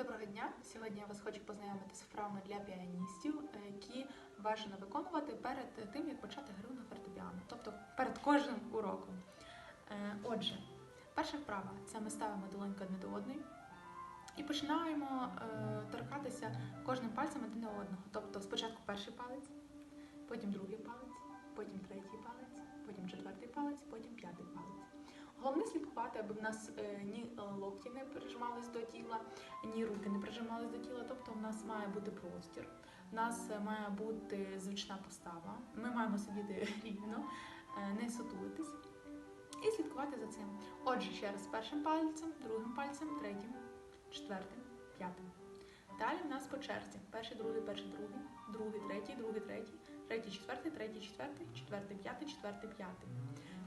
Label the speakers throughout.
Speaker 1: Доброго дня! Сьогодні я вас хочу познайомити з вправами для піаністів, е, які бажано виконувати перед тим, як почати гру на фортепіано, тобто перед кожним уроком. Е, Отже, перша вправа це ми ставимо долоньку одне до одної і починаємо е, торкатися кожним пальцем один до одного. Тобто спочатку перший палець, потім другий Головне слідкувати, аби в нас е, ні е, локті не прижимались до тіла, ні руки не прижимались до тіла. Тобто в нас має бути простір, в нас має бути звична постава. Ми маємо сидіти рівно, е, не сутулитись і слідкувати за цим. Отже, ще раз першим пальцем, другим пальцем, третім, четвертим, п'ятим. Далі в нас по черзі. Перший, другий, перший, другий, другий, третій, другий, третій, третій, четвертий, третій, четвертий, четвертий, п'ятий, четвертий, п'ятий.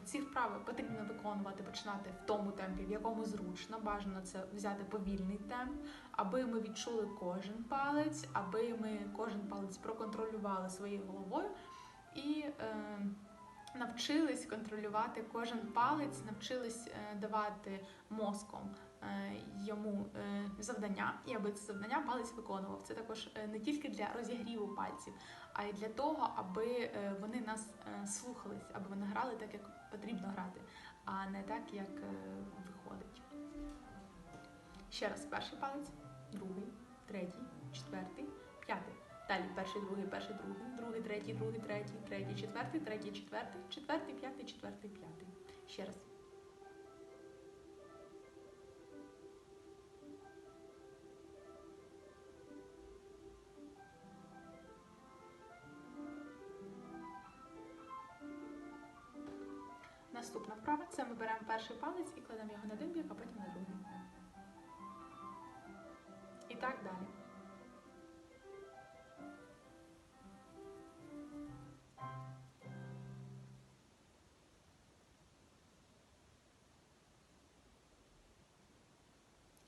Speaker 1: Ці вправи потрібно виконувати, починати в тому темпі, в якому зручно. Бажано це взяти повільний темп, аби ми відчули кожен палець, аби ми кожен палець проконтролювали своєю головою і е, навчились контролювати кожен палець, навчились е, давати мозком е, йому е, завдання, і аби це завдання палець виконував. Це також е, не тільки для розігріву пальців, а й для того, аби вони нас слухались, аби вони грали так, як потрібно грати, а не так, як е, виходить. Ще раз, перший палець, другий, третій, четвертий, п'ятий. Далі перший, другий, перший, другий, другий, третій, другий, третій, третій, четвертий, третій, четвертий, четвертий, п'ятий, четвертий, п'ятий. Ще раз. Наступна вправа це ми беремо перший палець і кладемо його на один бік, а потім на другий. І так далі.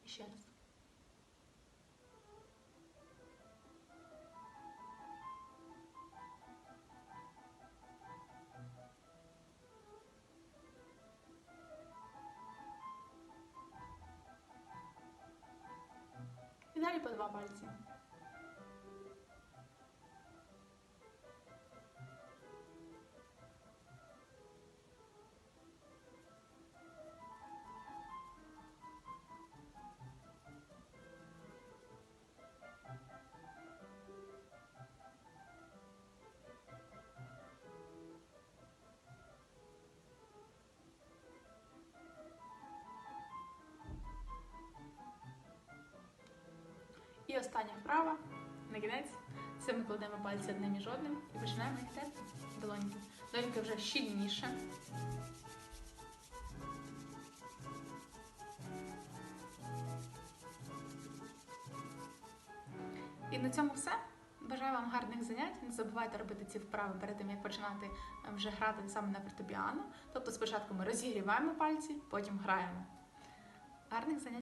Speaker 1: І ще раз. І далі по І остання вправа на кінець. Це ми кладемо пальці одним між одним і починаємо їх терти долоньки. Долоньки вже щільніше. І на цьому все. Бажаю вам гарних занять. Не забувайте робити ці вправи перед тим, як починати е, вже грати саме на фортепіано. Тобто спочатку ми розігріваємо пальці, потім граємо. Гарних занять!